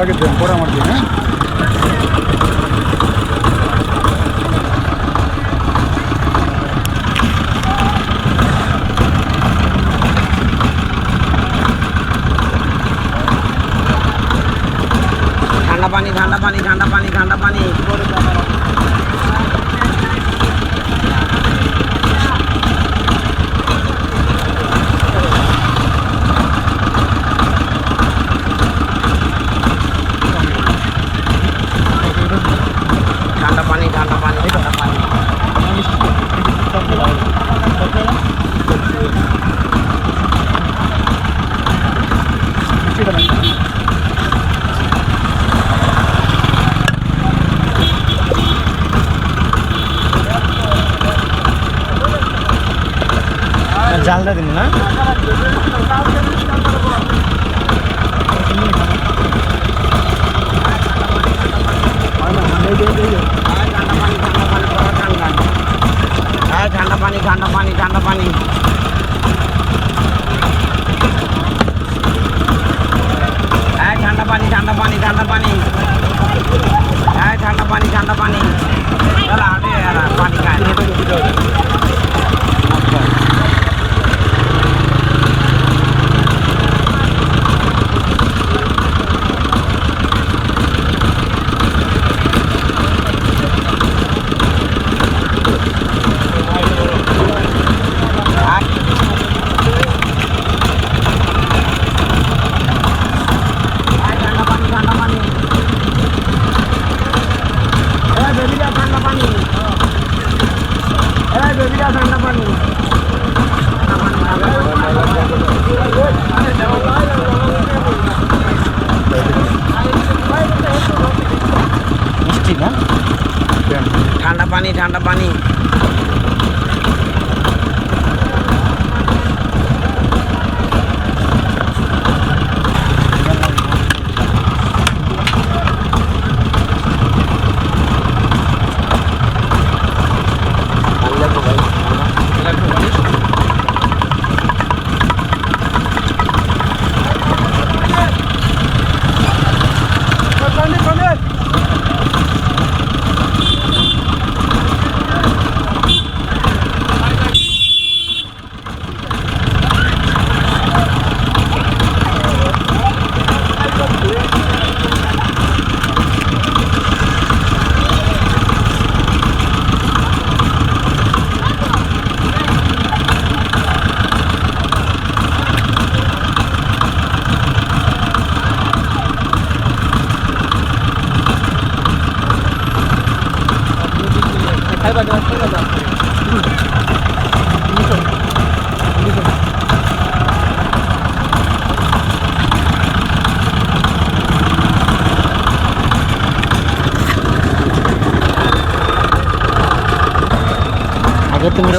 আগে দেন পরে আমার দিন হ্যাঁ? ঠান্ডা পানি ঠান্ডা পানি ঠান্ডা পানি ঠান্ডা পানি। জালটা দিন না? ঠান্ডা পানি ঠান্ডা পানি ঠান্ডা পানি ঠান্ডা পানি। ঠান্ডা পানি ঠান্ডা পানি হ্যাঁ ঠান্ডা পানি ঠান্ডা পানি চলো আটে यार পানি খায় ঠান্ডা পানি ঠান্ডা পানি এ বেবিরা ঠান্ডা পানি এ বেবিরা ঠান্ডা পানি মিষ্টি না ঠান্ডা পানি ঠান্ডা পানি।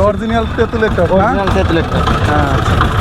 অরিজিনাল তেঁতুলের টক না অরিজিনাল তেঁতুলের টক হ্যাঁ আচ্ছা